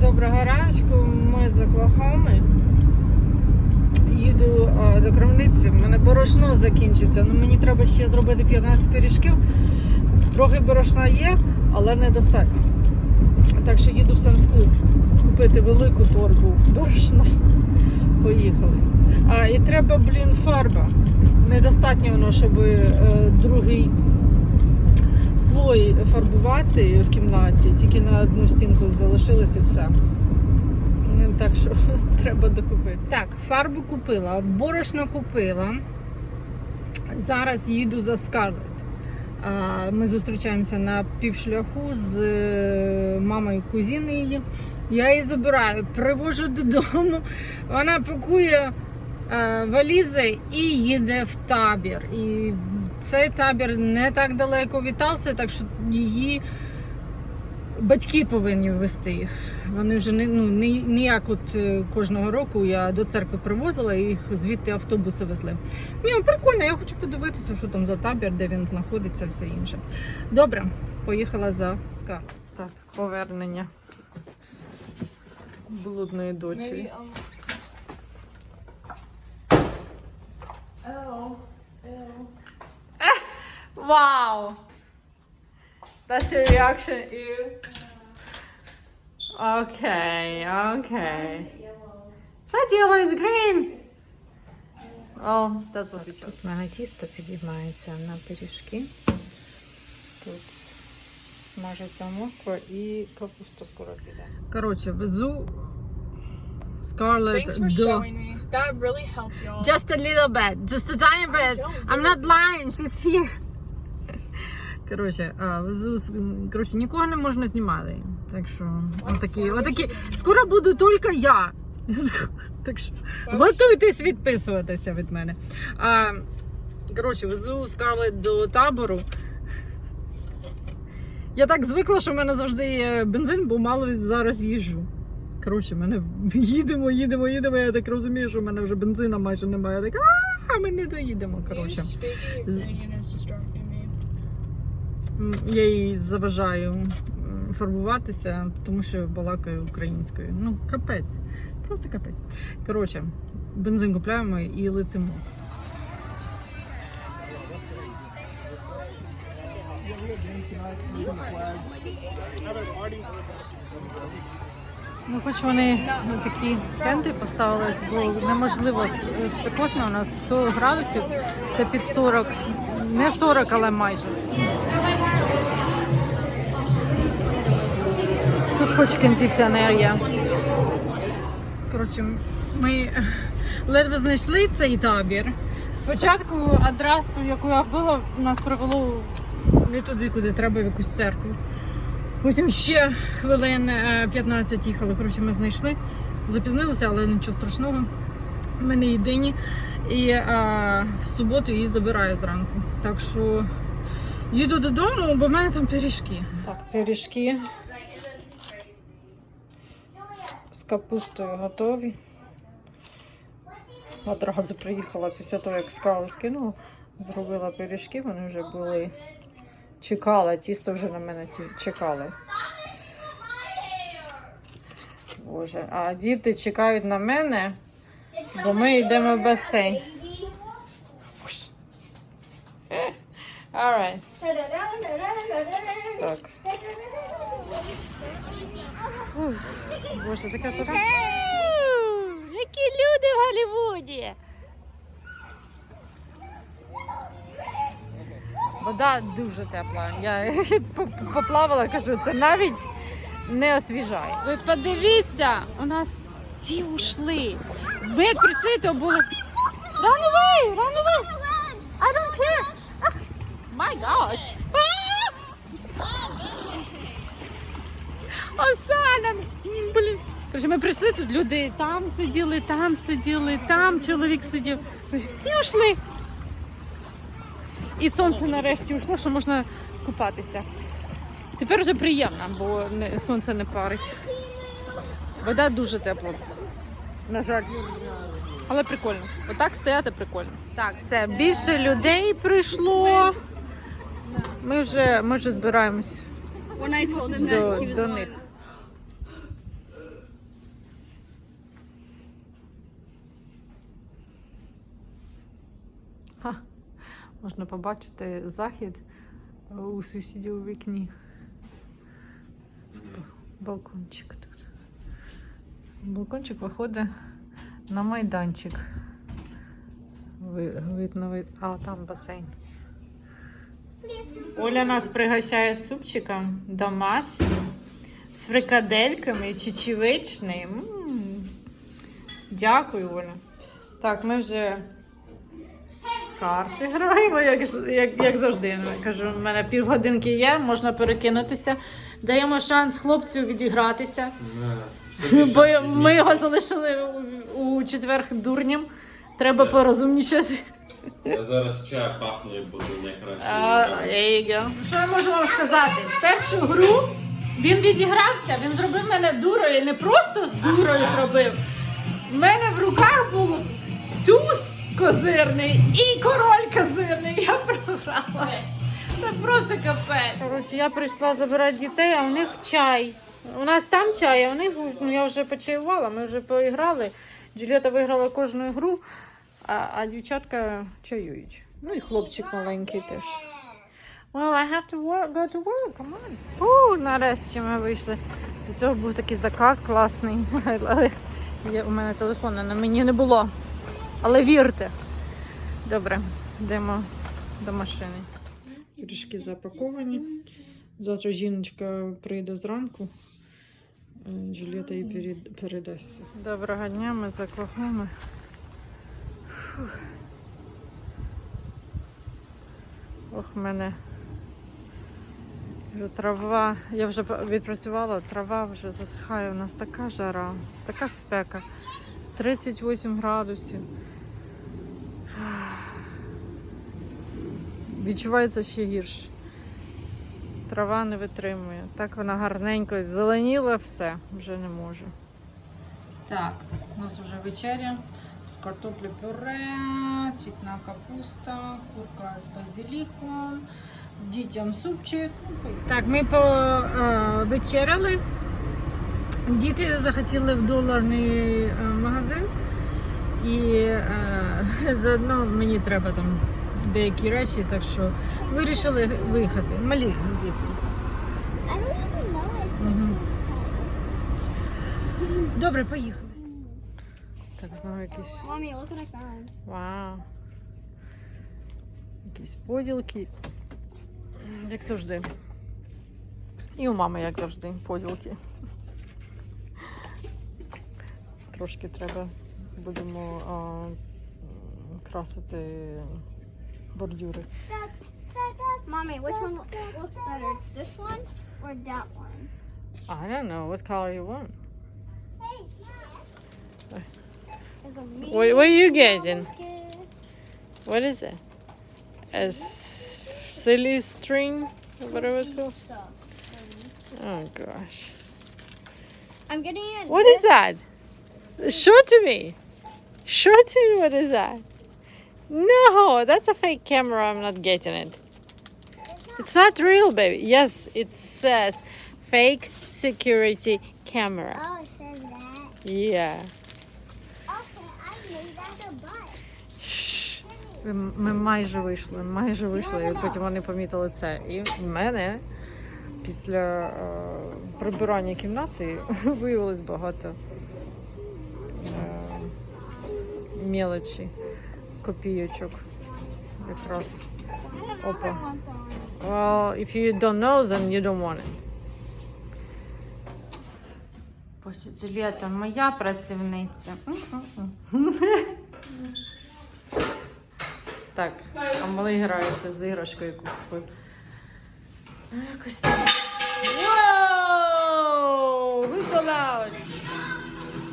Доброго раночку, ми з Оклахоми. Їду а, до крамниці. У мене борошно закінчиться. Ну, мені треба ще зробити 15 пиріжків. Трохи борошна є, але недостатньо. Так що їду в Самс-клуб купити велику торбу борошна. Поїхали. А, і треба, блін, фарба. Недостатньо воно, щоб е, другий слой фарбувати в кімнаті, тільки на одну стінку залишилось і все. Ну, Так що треба докупити. Так, фарбу купила, борошно купила. Зараз їду за Скарлетт. Ми зустрічаємося на півшляху з е, мамою кузіни її. Я її забираю, привожу додому. Вона пакує е, валізи і їде в табір. І цей табір не так далеко від Талси, так що її батьки повинні вести їх. Вони вже не, ну, не, не як от е, кожного року я до церкви привозила і їх звідти автобуси везли. Ні, ну, прикольно, я хочу подивитися, що там за табір, де він знаходиться, все інше. Добре, поїхала за ска. Так, повернення блудної дочі. Wow! That's your reaction, ew. Okay, okay. It's not yellow, it's green. Oh, that's what it Тут в мене тісто підіймається на пиріжки. Тут смажиться морква і капуста скоро піде. Коротше, везу Scarlett Thanks for до... showing me. That really helped y'all. Just a little bit, just a tiny bit. don't I'm not lying, she's here. Коротше, а, везу, з- коротше, нікого не можна знімати. Так що, отакі, отакі. Скоро буду тільки я. Так що, готуйтесь відписуватися від мене. А, коротше, везу Скарлет до табору. Я так звикла, що в мене завжди є бензин, бо мало зараз їжджу. Коротше, мене їдемо, їдемо, їдемо. Я так розумію, що в мене вже бензина майже немає. Я так, а ми не доїдемо. Коротше. speaking Ukrainian is distracting me. М, Я їй заважаю фарбуватися, тому що балакаю українською. Ну, капець. Просто капець. Коротше, бензин купляємо і летимо. Ну, хоч вони ну, такі тенти поставили, бо неможливо спекотно, у нас 100 градусів, це під 40, не 40, але майже. Тут хоч кондиціонер є. Коротше, ми ледве знайшли цей табір. Спочатку адресу, яку я вбила, нас привело не туди, куди треба, в якусь церкву. Потім ще хвилин е, 15 їхали. Коротше, ми знайшли. Запізнилися, але нічого страшного. Ми не єдині. І а, в суботу її забираю зранку. Так що їду додому, бо в мене там пиріжки. Так, пиріжки з капустою готові. Одразу приїхала після того, як скалу скинула, зробила пиріжки, вони вже були. Чекала, тісто вже на мене чекало. Боже, а діти чекають на мене, бо ми йдемо в басейн. Alright. Так. Боже, така жара. Які люди в Голлівуді! Вода дуже тепла. Я поплавала, кажу, це навіть не освіжає. Ви подивіться, у нас всі ушли. Ми як прийшли, то було. Run away! Run away! I don't care! My gosh! Осана! Блін. Короче, ми прийшли, тут люди там сиділи, там сиділи, там чоловік сидів. Всі ушли. І сонце нарешті ушло, що можна купатися. Тепер вже приємно, бо сонце не парить. Вода дуже тепла. На жаль. Але прикольно. Отак стояти прикольно. Так, все, більше людей прийшло. Ми вже, ми вже збираємось до, до них. Ха. Можна побачити захід у сусідів у вікні. Балкончик тут. Балкончик виходить на майданчик. Видно, вид. А, там басейн. Оля нас пригощає супчиком домашнім, з фрикадельками, чечевичним. Дякую, Оля. Так, ми вже карти граємо, як, як, як завжди. Кажу, у мене півгодинки є, можна перекинутися. Даємо шанс хлопцю відігратися. Бо ми його залишили у, у четвер дурнім. Треба порозумнічати. Я зараз чай пахну і буду найкраще. Go. Що я можу вам сказати? Першу гру він відігрався, він зробив мене дурою, не просто з дурою зробив. У мене в руках був туз козирний і король козирний. Я програла. Це просто капець. Коротше, я прийшла забирати дітей, а у них чай. У нас там чай, а у них ну, я вже почаювала, ми вже поіграли. Джуліета виграла кожну гру, а, а дівчатка чаюють. Ну і хлопчик маленький теж. Well, I have to work, go to work, come on. О, нарешті ми вийшли. До цього був такий закат класний, але є, у мене телефону на мені не було. Але вірте. Добре, йдемо до машини. Пиріжки запаковані. Завтра жіночка прийде зранку. Е, Джуліета їй перед- передасться. Доброго дня, ми за. Фух. Ох, в мене вже трава. Я вже відпрацювала, трава вже засихає. У нас така жара, така спека. 38 градусів. Відчувається ще гірше. Трава не витримує. Так вона гарненько зеленіла все, вже не можу. Так, у нас вже вечеря. Картопля пюре, цвітна капуста, курка з базиліком, дітям супчик. Так, ми повечеряли. Діти захотіли в доларний е, магазин. І е, заодно мені треба там деякі речі, так що вирішили виїхати. Малі діти. Was Добре, поїхали. Так, знову якісь. Mommy, look what I found. Вау. Якісь поділки. Як завжди. І у мами, як завжди, поділки. Трошки треба будемо а, м, красити бордюри. Mommy, which one lo- looks better? This one or that one? I don't know what color you want. There's a me. What, what are you getting? Good. What is it? A s- silly string? or Whatever it's called? Stuff. Oh gosh. I'm getting it. What is that? Show to me. Show to me what is that? No, that's a fake camera. I'm not getting it. It's not real, baby. Yes, it says fake security camera. Oh, it says that. Yeah. Шш. Ми майже вийшли, майже вийшли, і потім вони помітили це. І в мене після е, прибирання кімнати виявилось багато мелочі, копійочок. Якраз. Опа. Well, if you don't know, then you don't want it. Боже, Джуліета, моя працівниця. Так, а малий грається з іграшкою, купив. Якось так.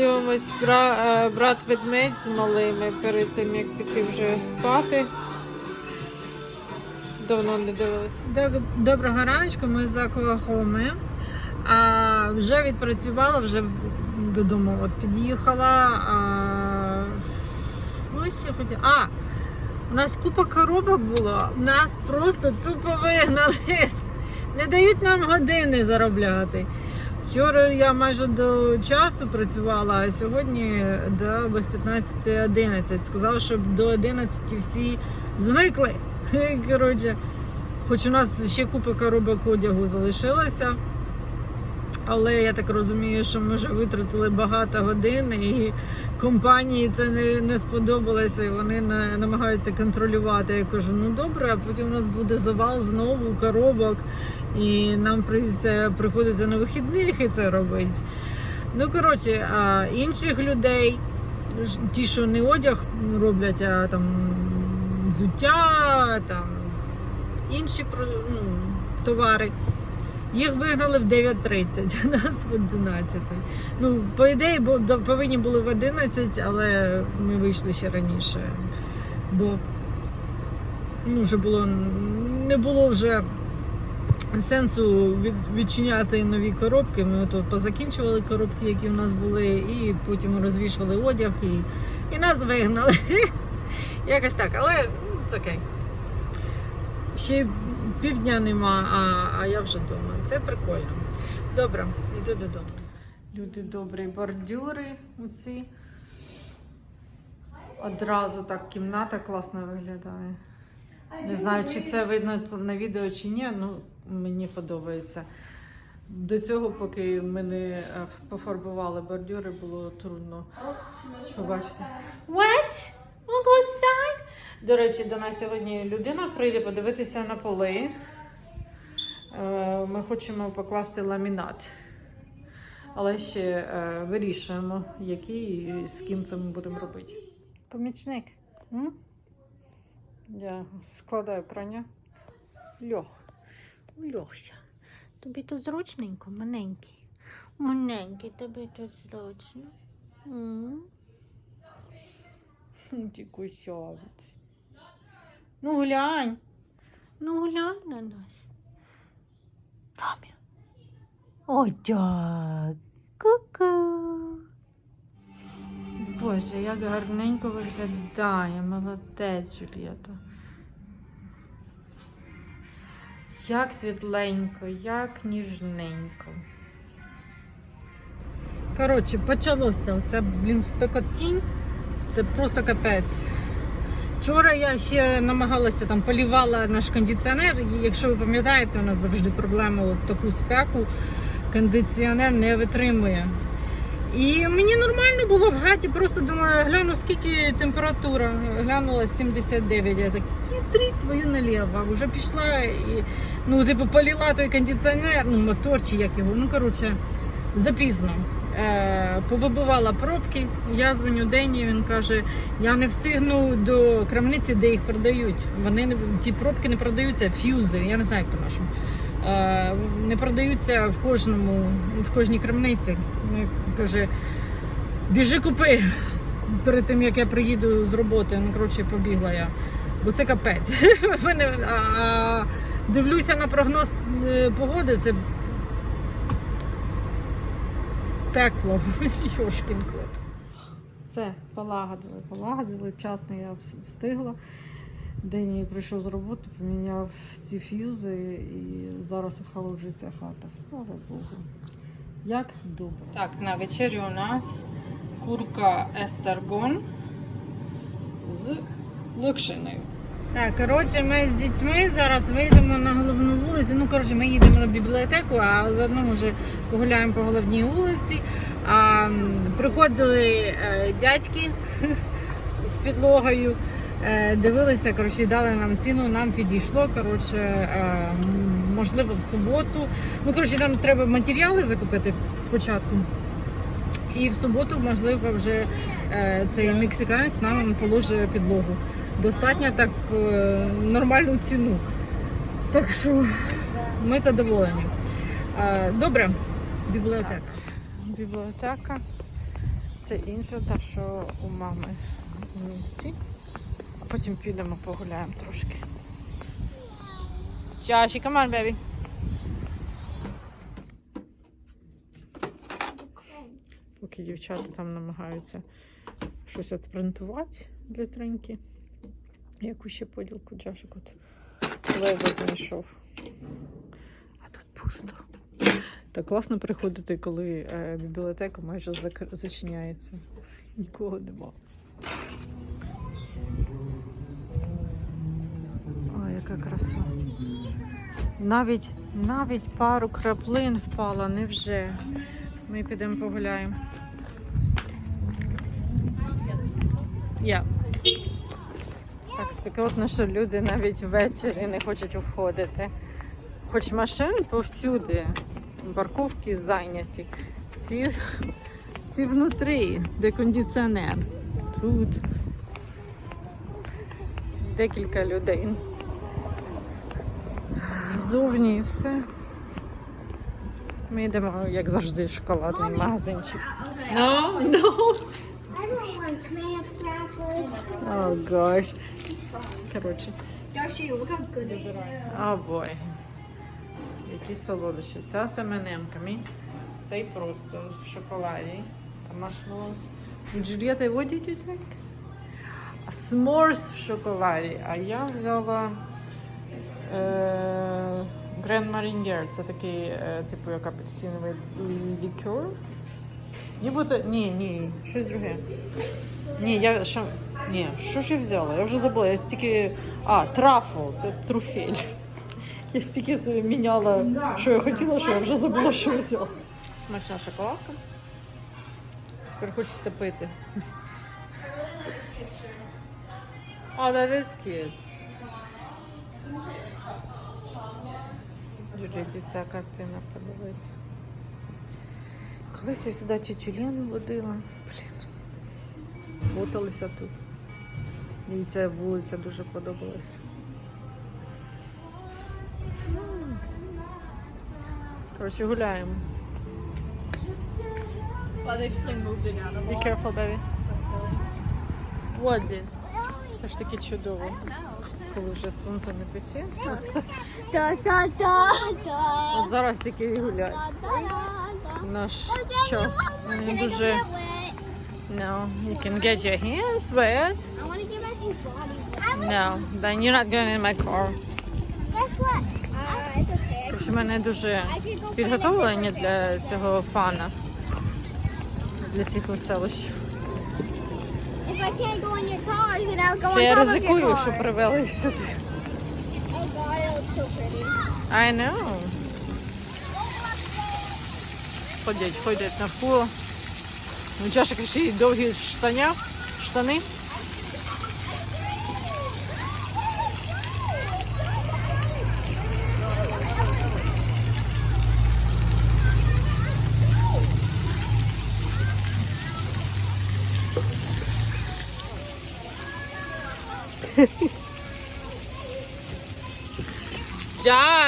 Дивимось е, брат ведмедь з малими перед тим, як піти вже спати. Давно не дивилися. Доброго раночку, ми з Оклахоми. А вже відпрацювала, вже додому от під'їхала. А... Що ще хотіла? А, у нас купа коробок було, нас просто тупо вигнали. Не дають нам години заробляти. Вчора я майже до часу працювала, а сьогодні да, без 15.11. Сказала, щоб до 11 всі зникли. Коротше, хоч у нас ще купа коробок одягу залишилося. Але я так розумію, що ми вже витратили багато годин, і компанії це не, не сподобалося, і вони на, намагаються контролювати. Я кажу, ну добре, а потім у нас буде завал знову коробок, і нам прийдеться приходити на вихідних і це робити. Ну, коротше, а інших людей, ті, що не одяг роблять, а там взуття, там інші ну, товари. Їх вигнали в 9.30, а нас в 11. Ну, по ідеї, повинні були в 11, але ми вийшли ще раніше. Бо ну, вже було не було вже сенсу відчиняти нові коробки. Ми тут позакінчували коробки, які в нас були, і потім розвішали одяг і, і нас вигнали. Якось так, але це окей. Ще півдня нема, а, а я вже вдома. Це прикольно. Добре, йду додому. Люди добрі, бордюри оці. Одразу так кімната класно виглядає. Не знаю, чи це видно на відео чи ні, ну мені подобається. До цього, поки ми е, пофарбували бордюри, було трудно побачити. What? Outside? До речі, до нас сьогодні людина прийде подивитися на поли. Е, Ми хочемо покласти ламінат. Але ще е, вирішуємо, який і з ким це ми будемо робити. Помічник. М? Я складаю прання. Льох. Льося. Тобі тут зручненько, маленький. Маленький, тобі тут зручно. Ті кусявець. Ну глянь. Ну глянь на нас. Ромі. О, дяк. Ку-ку. Боже, як гарненько виглядає. Молодець, Джулієта. Як світленько, як ніжненько. Коротше, почалося. Це, блін, спекотінь. Це просто капець. Вчора я ще намагалася там полівала наш кондиціонер. І якщо ви пам'ятаєте, у нас завжди проблема от таку спеку. Кондиціонер не витримує. І мені нормально було в хаті, просто думаю, гляну, скільки температура. Глянула 79. Я так, хитріть твою наліво. Вже пішла і ну, типу, поліла той кондиціонер, ну, мотор чи як його. Ну, коротше, запізно. Е, повибивала пробки. Я дзвоню Дені, він каже: я не встигну до крамниці, де їх продають. Вони ті пробки не продаються, ф'юзи. Я не знаю, як по-нашому. Е, не продаються в кожному, в кожній крамниці. Ну, Каже, біжи купи перед тим, як я приїду з роботи. Ну, коротше, побігла я. Бо це капець. А, дивлюся на прогноз е, погоди, це пекло. Йошкін кот. Все, полагодили, полагодили. Вчасно я встигла. День прийшов з роботи, поміняв ці ф'юзи і зараз охолоджується хата. Слава Богу. Як добре. Так, на вечерю у нас курка естергон з локшиною. Так, коротше, ми з дітьми зараз вийдемо на головну вулицю. Ну, коротше, ми їдемо на бібліотеку, а заодно вже погуляємо по головній вулиці. А, приходили е, дядьки з підлогою, дивилися, коротше, дали нам ціну, нам підійшло. Коротше, е, можливо, в суботу. Ну, коротше, нам треба матеріали закупити спочатку. І в суботу, можливо, вже е, цей мексиканець нам положить підлогу. Достатньо так е, нормальну ціну. Так що ми задоволені. Е, добре, бібліотека. Бібліотека. Це інша, та що у мами в місті. Потім підемо погуляємо трошки. Чаші, come on, baby. Поки дівчата там намагаються щось відпринтувати для треньки. Яку ще поділку Джашик от лего знайшов. А тут пусто. Так класно приходити, коли е, бібліотека майже зачиняється. Нікого нема. Яка краса. Навіть, навіть пару краплин впала, невже. Ми підемо погуляємо. Я. Так спекотно, що люди навіть ввечері не хочуть уходити. Хоч машин повсюди, парковки зайняті. Всі, всі внутрі, де кондиціонер. Тут декілька людей. Зовні і все. Ми йдемо, як завжди, в шоколадний магазинчик. No, no. О, gosh. Коротше. О, бой. Які солодощі. Ця з M&M-ками. Цей просто в шоколаді. Маршмеллоус. Джульєта, what did you take? S'mores в шоколаді. А я взяла е, Grand Marinier. Це такий, е, типу, як апельсиновий лікер. Нібито, ні, ні, щось друге. Ні, я що. Ні, що ж я взяла? Я вже забула. Я стільки. А, трафл, це труфель. Я стільки міняла, що я хотіла, що я вже забула, що я взяла. Смачна шоколадка. Тепер хочеться пити. О, that is cute. Джуліті ця картина подобається. Колись я сюди чечуліну водила. Блін. Фоталися тут. Мені ця вулиця дуже подобалась. Коротше, гуляємо. Be careful, baby. What did? Це ж таки чудово, коли вже сонце не пече. От зараз тільки і гулять. Наш час. Get дуже. No, you can get your hands wet. I want to get my whole body. wet. No, then you're not going in my car. Guess what? Uh, it's okay. Тож мене дуже підготовлені для цього фана, для цих веселощів. If I can't go in your cars, then I'll go Це я ризикую, що привели їх сюди. Oh. I know. Ходять, ходять навколо. Ну, чашок ще й довгі штаня, штани.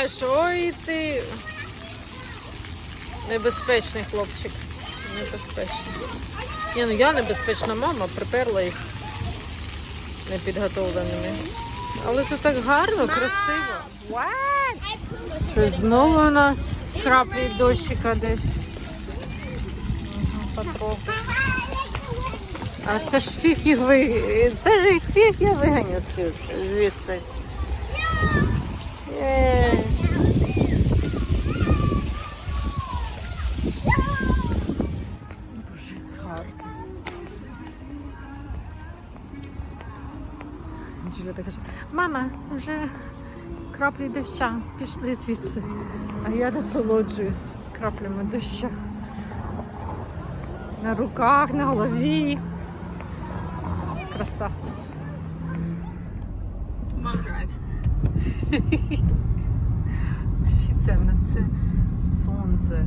Джаш, ой ти. Небезпечний хлопчик. Небезпечний. Ні, ну я небезпечна мама, приперла їх непідготовленими. Але тут так гарно, красиво. What? Знову у нас краплі дощика десь. Потроху. А це ж фіг їх ви... Це ж їх фіг я виганю звідси. Єй. Мама, вже краплі доща, пішли звідси. А я насолоджуюсь краплями доща. На руках, на голові. Краса. Дивіться на це сонце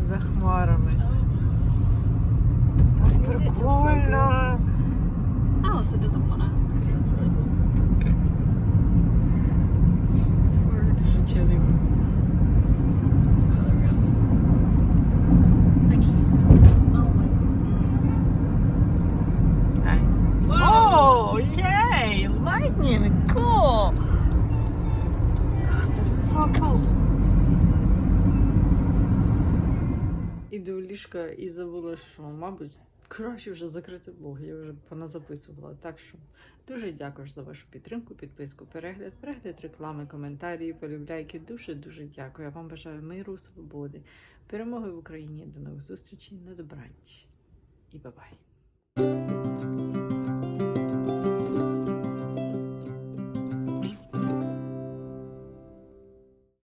за хмарами. Так прикольно. Alice it doesn't wanna. Okay, that's really cool. Чарівно. Oh, єй! Lightning! Cool! Ліжко і забула, що, мабуть, краще вже закрити блог. Я вже поназаписувала. Так що дуже дякую за вашу підтримку, підписку, перегляд, перегляд реклами, коментарі, полюбляйки. Дуже дуже дякую. Я вам бажаю миру, свободи, Перемоги в Україні. До нових зустрічей на добраніч. І бабай.